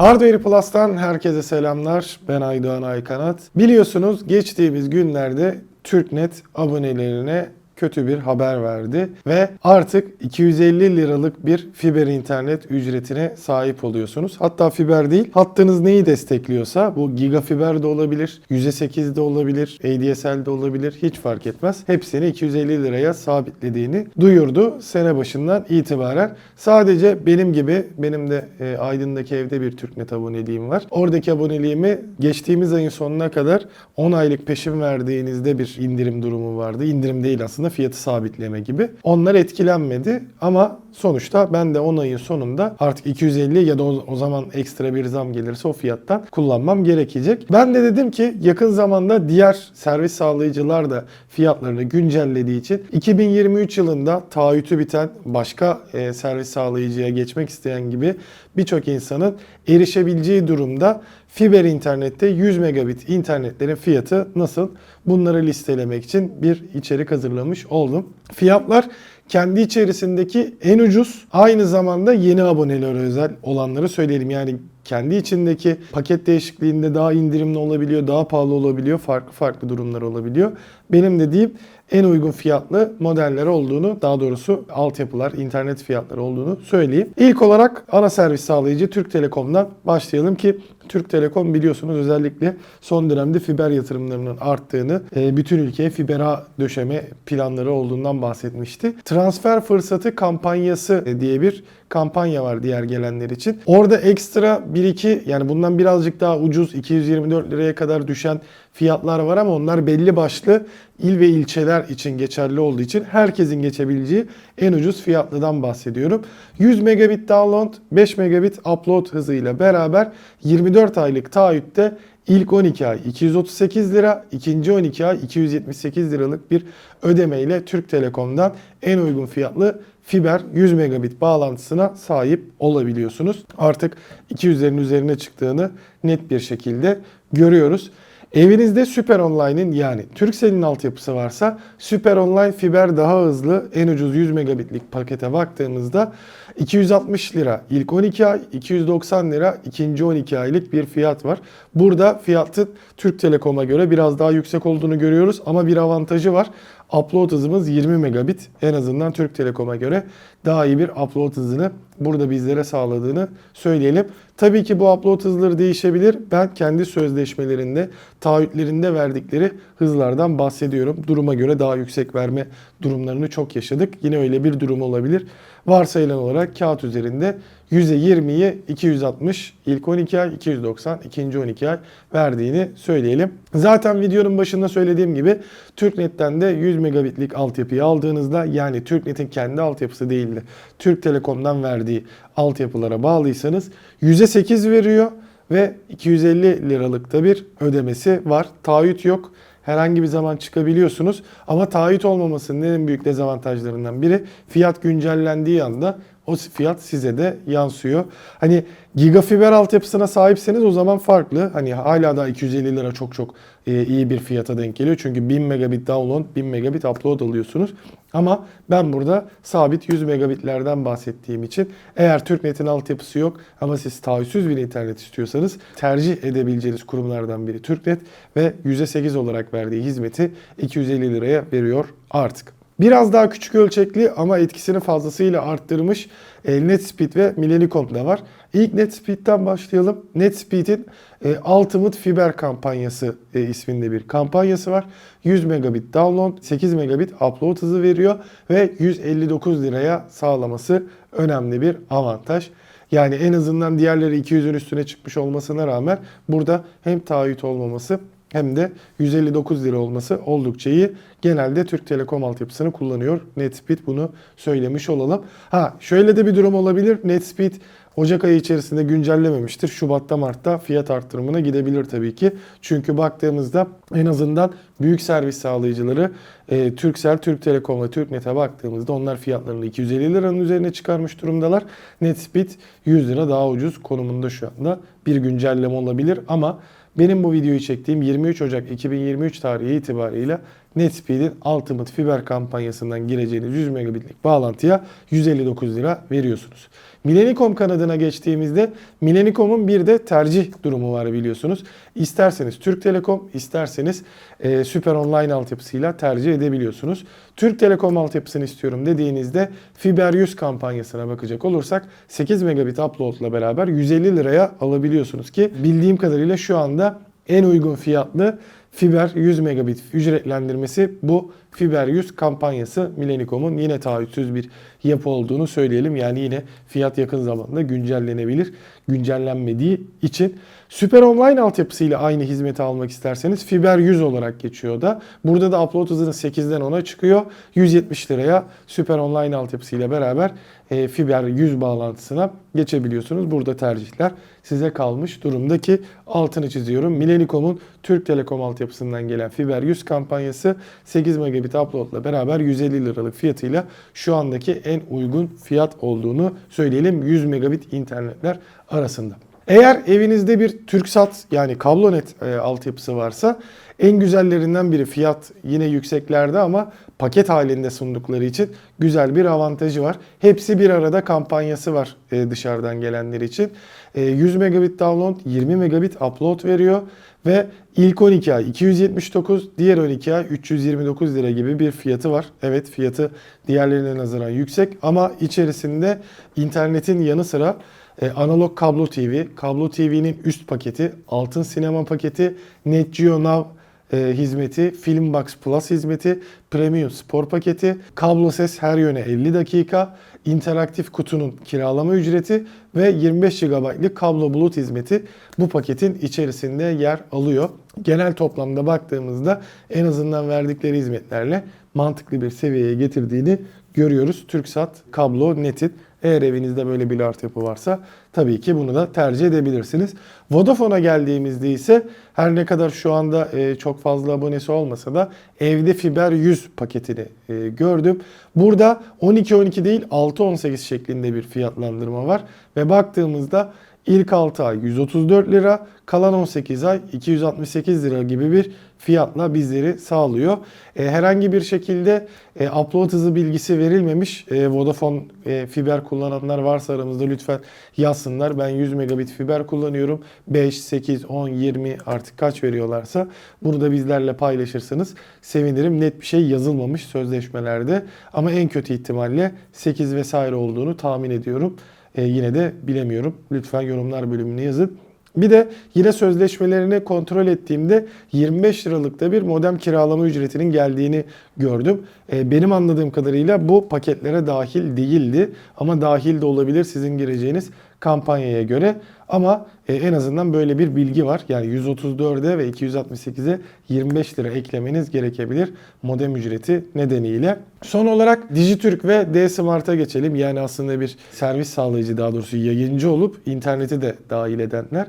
Hardware Plus'tan herkese selamlar. Ben Aydoğan Aykanat. Biliyorsunuz geçtiğimiz günlerde TürkNet abonelerine kötü bir haber verdi ve artık 250 liralık bir fiber internet ücretine sahip oluyorsunuz. Hatta fiber değil, hattınız neyi destekliyorsa bu gigafiber de olabilir, %8 de olabilir, ADSL de olabilir hiç fark etmez. Hepsini 250 liraya sabitlediğini duyurdu sene başından itibaren. Sadece benim gibi benim de e, Aydın'daki evde bir TürkNet aboneliğim var. Oradaki aboneliğimi geçtiğimiz ayın sonuna kadar 10 aylık peşin verdiğinizde bir indirim durumu vardı. İndirim değil aslında fiyatı sabitleme gibi. Onlar etkilenmedi ama sonuçta ben de 10 ayın sonunda artık 250 ya da o, zaman ekstra bir zam gelirse o fiyattan kullanmam gerekecek. Ben de dedim ki yakın zamanda diğer servis sağlayıcılar da fiyatlarını güncellediği için 2023 yılında taahhütü biten başka e, servis sağlayıcıya geçmek isteyen gibi birçok insanın erişebileceği durumda fiber internette 100 megabit internetlerin fiyatı nasıl? Bunları listelemek için bir içerik hazırlamış oldum. Fiyatlar kendi içerisindeki en ucuz aynı zamanda yeni abonelere özel olanları söyleyelim. Yani kendi içindeki paket değişikliğinde daha indirimli olabiliyor, daha pahalı olabiliyor, farklı farklı durumlar olabiliyor. Benim dediğim en uygun fiyatlı modeller olduğunu, daha doğrusu altyapılar, internet fiyatları olduğunu söyleyeyim. İlk olarak ana servis sağlayıcı Türk Telekom'dan başlayalım ki Türk Telekom biliyorsunuz özellikle son dönemde fiber yatırımlarının arttığını, e, bütün ülkeye fiber ağ döşeme planları olduğundan bahsetmişti. Transfer fırsatı kampanyası e, diye bir kampanya var diğer gelenler için. Orada ekstra 1-2 yani bundan birazcık daha ucuz 224 liraya kadar düşen fiyatlar var ama onlar belli başlı il ve ilçeler için geçerli olduğu için herkesin geçebileceği en ucuz fiyatlıdan bahsediyorum. 100 megabit download, 5 megabit upload hızıyla beraber 24 aylık taahhütte ilk 12 ay 238 lira, ikinci 12 ay 278 liralık bir ödemeyle Türk Telekom'dan en uygun fiyatlı fiber 100 megabit bağlantısına sahip olabiliyorsunuz. Artık 200'lerin üzerine çıktığını net bir şekilde görüyoruz. Evinizde Süper Online'in yani Turkcell'in altyapısı varsa Süper Online fiber daha hızlı en ucuz 100 megabitlik pakete baktığımızda 260 lira ilk 12 ay, 290 lira ikinci 12 aylık bir fiyat var. Burada fiyatın Türk Telekom'a göre biraz daha yüksek olduğunu görüyoruz ama bir avantajı var. Upload hızımız 20 megabit. En azından Türk Telekom'a göre daha iyi bir upload hızını burada bizlere sağladığını söyleyelim. Tabii ki bu upload hızları değişebilir. Ben kendi sözleşmelerinde, taahhütlerinde verdikleri hızlardan bahsediyorum. Duruma göre daha yüksek verme durumlarını çok yaşadık. Yine öyle bir durum olabilir. Varsayılan olarak kağıt üzerinde %20'yi 260 ilk 12 ay 290 ikinci 12 ay verdiğini söyleyelim. Zaten videonun başında söylediğim gibi TürkNet'ten de 100 megabitlik altyapıyı aldığınızda yani TürkNet'in kendi altyapısı değil de Türk Telekom'dan verdiği altyapılara bağlıysanız %8 veriyor ve 250 liralıkta bir ödemesi var. Taahhüt yok herhangi bir zaman çıkabiliyorsunuz. Ama taahhüt olmamasının en büyük dezavantajlarından biri fiyat güncellendiği anda o fiyat size de yansıyor. Hani gigafiber altyapısına sahipseniz o zaman farklı. Hani hala da 250 lira çok çok e, iyi bir fiyata denk geliyor. Çünkü 1000 megabit download, 1000 megabit upload alıyorsunuz. Ama ben burada sabit 100 megabitlerden bahsettiğim için eğer TürkNet'in altyapısı yok ama siz taahhütsüz bir internet istiyorsanız tercih edebileceğiniz kurumlardan biri TürkNet ve %8 olarak verdiği hizmeti 250 liraya veriyor artık. Biraz daha küçük ölçekli ama etkisini fazlasıyla arttırmış e, NetSpeed ve Millennium da var. İlk NetSpeed'den başlayalım. NetSpeed'in e, Ultimate Fiber kampanyası e, isminde bir kampanyası var. 100 megabit download, 8 megabit upload hızı veriyor ve 159 liraya sağlaması önemli bir avantaj. Yani en azından diğerleri 200'ün üstüne çıkmış olmasına rağmen burada hem taahhüt olmaması hem de 159 lira olması oldukça iyi. Genelde Türk Telekom altyapısını kullanıyor. NetSpeed bunu söylemiş olalım. Ha şöyle de bir durum olabilir. NetSpeed Ocak ayı içerisinde güncellememiştir. Şubat'ta Mart'ta fiyat arttırımına gidebilir tabii ki. Çünkü baktığımızda en azından büyük servis sağlayıcıları e, Turkcell, Türk Telekom ve TürkNet'e baktığımızda onlar fiyatlarını 250 liranın üzerine çıkarmış durumdalar. NetSpeed 100 lira daha ucuz konumunda şu anda bir güncelleme olabilir ama benim bu videoyu çektiğim 23 Ocak 2023 tarihi itibariyle NetSpeed'in Ultimate Fiber kampanyasından gireceğiniz 100 megabitlik bağlantıya 159 lira veriyorsunuz. Millennium kanadına geçtiğimizde Millennium'un bir de tercih durumu var biliyorsunuz. İsterseniz Türk Telekom, isterseniz e, Süper Online altyapısıyla tercih edebiliyorsunuz. Türk Telekom altyapısını istiyorum dediğinizde Fiber 100 kampanyasına bakacak olursak 8 megabit upload'la beraber 150 liraya alabiliyorsunuz ki bildiğim kadarıyla şu anda en uygun fiyatlı Fiber 100 megabit ücretlendirmesi bu Fiber 100 kampanyası Millennium'un yine taahhütsüz bir yapı olduğunu söyleyelim. Yani yine fiyat yakın zamanda güncellenebilir. Güncellenmediği için Süper Online altyapısıyla aynı hizmeti almak isterseniz Fiber 100 olarak geçiyor da. Burada da upload hızınız 8'den 10'a çıkıyor. 170 liraya Süper Online altyapısıyla beraber e, Fiber 100 bağlantısına geçebiliyorsunuz. Burada tercihler size kalmış durumda ki altını çiziyorum. Millennium'un Türk Telekom altyapısından gelen Fiber 100 kampanyası 8 megabit uploadla beraber 150 liralık fiyatıyla şu andaki en uygun fiyat olduğunu söyleyelim 100 megabit internetler arasında. Eğer evinizde bir TürkSat yani kablonet e, altyapısı varsa en güzellerinden biri fiyat yine yükseklerde ama paket halinde sundukları için güzel bir avantajı var. Hepsi bir arada kampanyası var e, dışarıdan gelenler için. E, 100 megabit download, 20 megabit upload veriyor ve ilk 12 ay 279, diğer 12 ay 329 lira gibi bir fiyatı var. Evet fiyatı diğerlerine nazaran yüksek ama içerisinde internetin yanı sıra e, analog kablo TV, kablo TV'nin üst paketi, altın sinema paketi, Net Now e, hizmeti, Filmbox Plus hizmeti, Premium Spor paketi, kablo ses her yöne 50 dakika, interaktif kutunun kiralama ücreti ve 25 GB'lık kablo bulut hizmeti bu paketin içerisinde yer alıyor. Genel toplamda baktığımızda en azından verdikleri hizmetlerle mantıklı bir seviyeye getirdiğini görüyoruz. TürkSat kablo netin eğer evinizde böyle bir altyapı varsa tabii ki bunu da tercih edebilirsiniz. Vodafone'a geldiğimizde ise her ne kadar şu anda e, çok fazla abonesi olmasa da evde fiber 100 paketini e, gördüm. Burada 12-12 değil 6-18 şeklinde bir fiyatlandırma var ve baktığımızda İlk 6 ay 134 lira, kalan 18 ay 268 lira gibi bir fiyatla bizleri sağlıyor. E, herhangi bir şekilde e, upload hızı bilgisi verilmemiş. E, Vodafone e, fiber kullananlar varsa aramızda lütfen yazsınlar. Ben 100 megabit fiber kullanıyorum. 5, 8, 10, 20 artık kaç veriyorlarsa bunu da bizlerle paylaşırsanız sevinirim. Net bir şey yazılmamış sözleşmelerde ama en kötü ihtimalle 8 vesaire olduğunu tahmin ediyorum. E, yine de bilemiyorum. Lütfen yorumlar bölümüne yazın. Bir de yine sözleşmelerini kontrol ettiğimde 25 liralıkta bir modem kiralama ücretinin geldiğini gördüm. E, benim anladığım kadarıyla bu paketlere dahil değildi ama dahil de olabilir sizin gireceğiniz kampanyaya göre. Ama e, en azından böyle bir bilgi var. Yani 134'e ve 268'e 25 lira eklemeniz gerekebilir modem ücreti nedeniyle. Son olarak Dijitürk ve D-Smart'a geçelim. Yani aslında bir servis sağlayıcı daha doğrusu yayıncı olup interneti de dahil edenler.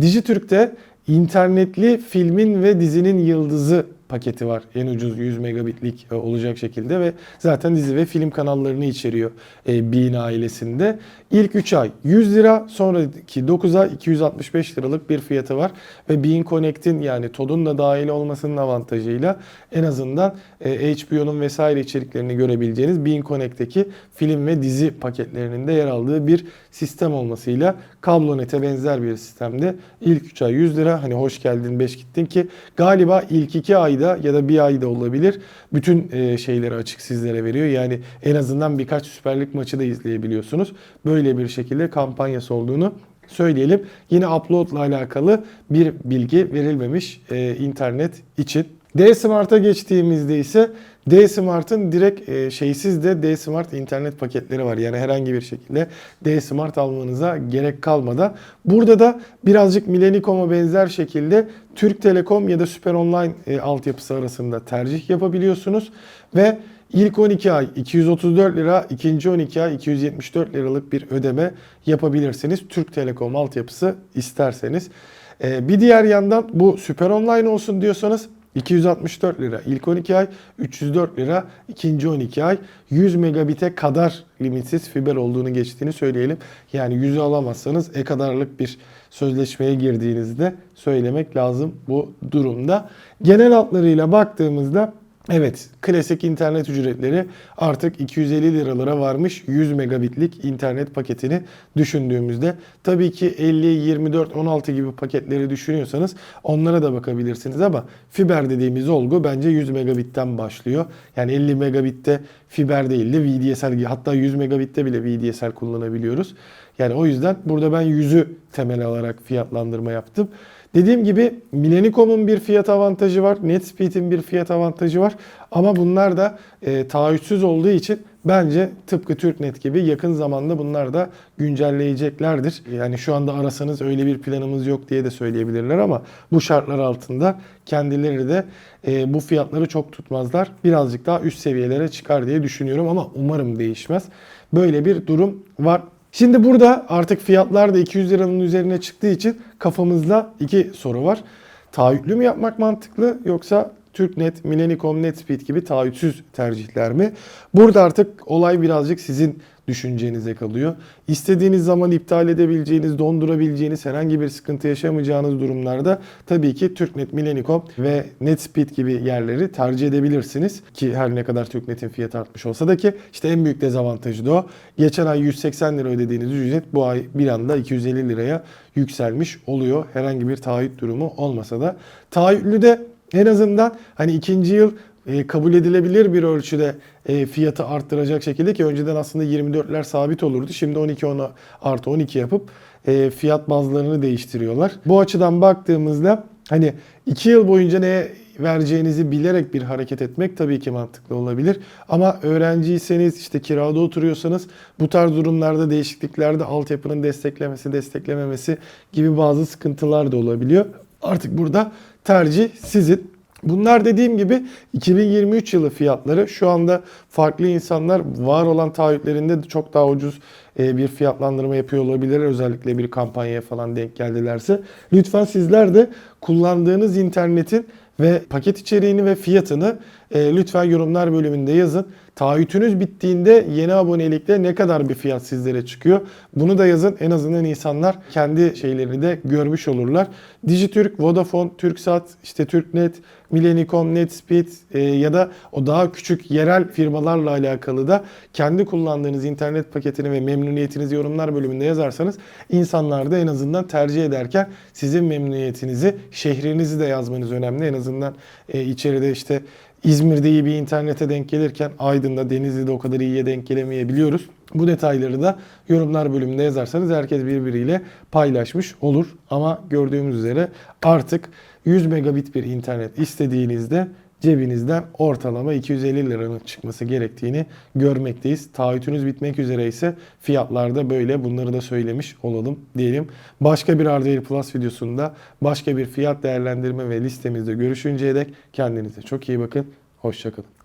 Dijitürk'te internetli filmin ve dizinin yıldızı paketi var. En ucuz 100 megabitlik e, olacak şekilde ve zaten dizi ve film kanallarını içeriyor e, Bean ailesinde. İlk 3 ay 100 lira, sonraki 9 ay 265 liralık bir fiyatı var. Ve Bean Connect'in yani TOD'un da dahil olmasının avantajıyla en azından e, HBO'nun vesaire içeriklerini görebileceğiniz Bean Connect'teki film ve dizi paketlerinin de yer aldığı bir sistem olmasıyla Kablonet'e benzer bir sistemde ilk 3 ay 100 lira hani hoş geldin 5 gittin ki galiba ilk 2 ayda ya da bir ayda olabilir bütün e, şeyleri açık sizlere veriyor. Yani en azından birkaç Süper Lig maçı da izleyebiliyorsunuz. Böyle bir şekilde kampanyası olduğunu söyleyelim. Yine upload ile alakalı bir bilgi verilmemiş e, internet için. D-Smart'a geçtiğimizde ise D-Smart'ın direkt e, şeysiz de D-Smart internet paketleri var. Yani herhangi bir şekilde D-Smart almanıza gerek kalmadan. Burada da birazcık Millennium'a benzer şekilde Türk Telekom ya da Süper Online e, altyapısı arasında tercih yapabiliyorsunuz. Ve İlk 12 ay 234 lira, ikinci 12 ay 274 liralık bir ödeme yapabilirsiniz. Türk Telekom altyapısı isterseniz. Ee, bir diğer yandan bu süper online olsun diyorsanız 264 lira ilk 12 ay, 304 lira ikinci 12 ay, 100 megabite kadar limitsiz fiber olduğunu geçtiğini söyleyelim. Yani 100'ü alamazsanız e kadarlık bir sözleşmeye girdiğinizde söylemek lazım bu durumda. Genel hatlarıyla baktığımızda Evet, klasik internet ücretleri artık 250 liralara varmış 100 megabitlik internet paketini düşündüğümüzde. Tabii ki 50, 24, 16 gibi paketleri düşünüyorsanız onlara da bakabilirsiniz ama fiber dediğimiz olgu bence 100 megabitten başlıyor. Yani 50 megabitte fiber değil de VDSL hatta 100 megabitte bile VDSL kullanabiliyoruz. Yani o yüzden burada ben 100'ü temel alarak fiyatlandırma yaptım. Dediğim gibi Milenicom'un bir fiyat avantajı var. NetSpeed'in bir fiyat avantajı var. Ama bunlar da e, taahhütsüz olduğu için bence tıpkı TürkNet gibi yakın zamanda bunlar da güncelleyeceklerdir. Yani şu anda arasanız öyle bir planımız yok diye de söyleyebilirler ama bu şartlar altında kendileri de e, bu fiyatları çok tutmazlar. Birazcık daha üst seviyelere çıkar diye düşünüyorum ama umarım değişmez. Böyle bir durum var. Şimdi burada artık fiyatlar da 200 liranın üzerine çıktığı için kafamızda iki soru var. Taahhütlü mü yapmak mantıklı yoksa TürkNet, Milenicom, NetSpeed gibi taahhütsüz tercihler mi? Burada artık olay birazcık sizin düşüncenize kalıyor. İstediğiniz zaman iptal edebileceğiniz, dondurabileceğiniz, herhangi bir sıkıntı yaşamayacağınız durumlarda tabii ki TürkNet, Milenicom ve NetSpeed gibi yerleri tercih edebilirsiniz. Ki her ne kadar TürkNet'in fiyatı artmış olsa da ki işte en büyük dezavantajı da o. Geçen ay 180 lira ödediğiniz ücret bu ay bir anda 250 liraya yükselmiş oluyor. Herhangi bir taahhüt durumu olmasa da. Taahhütlü de en azından hani ikinci yıl e, kabul edilebilir bir ölçüde e, fiyatı arttıracak şekilde ki önceden aslında 24'ler sabit olurdu. Şimdi 12 10 artı 12 yapıp e, fiyat bazlarını değiştiriyorlar. Bu açıdan baktığımızda hani 2 yıl boyunca neye vereceğinizi bilerek bir hareket etmek tabii ki mantıklı olabilir. Ama öğrenciyseniz işte kirada oturuyorsanız bu tarz durumlarda değişikliklerde altyapının desteklemesi, desteklememesi gibi bazı sıkıntılar da olabiliyor. Artık burada tercih sizin. Bunlar dediğim gibi 2023 yılı fiyatları. Şu anda farklı insanlar var olan taahhütlerinde çok daha ucuz e, bir fiyatlandırma yapıyor olabilir. Özellikle bir kampanyaya falan denk geldilerse. Lütfen sizler de kullandığınız internetin ve paket içeriğini ve fiyatını e, lütfen yorumlar bölümünde yazın. Taahhütünüz bittiğinde yeni abonelikle ne kadar bir fiyat sizlere çıkıyor? Bunu da yazın. En azından insanlar kendi şeylerini de görmüş olurlar. Dijitürk, Vodafone, Turksat, işte Türknet, Milenicom, Netspeed e, ya da o daha küçük yerel firmalarla alakalı da kendi kullandığınız internet paketini ve memnuniyetinizi yorumlar bölümünde yazarsanız insanlar da en azından tercih ederken sizin memnuniyetinizi, şehrinizi de yazmanız önemli. En azından e, içeride işte İzmir'de iyi bir internete denk gelirken Aydın'da, Denizli'de o kadar iyiye denk gelemeyebiliyoruz. Bu detayları da yorumlar bölümünde yazarsanız herkes birbiriyle paylaşmış olur. Ama gördüğümüz üzere artık 100 megabit bir internet istediğinizde cebinizden ortalama 250 liranın çıkması gerektiğini görmekteyiz. Taahhütünüz bitmek üzere ise fiyatlarda böyle bunları da söylemiş olalım diyelim. Başka bir Hardware Plus videosunda başka bir fiyat değerlendirme ve listemizde görüşünceye dek kendinize çok iyi bakın. Hoşçakalın.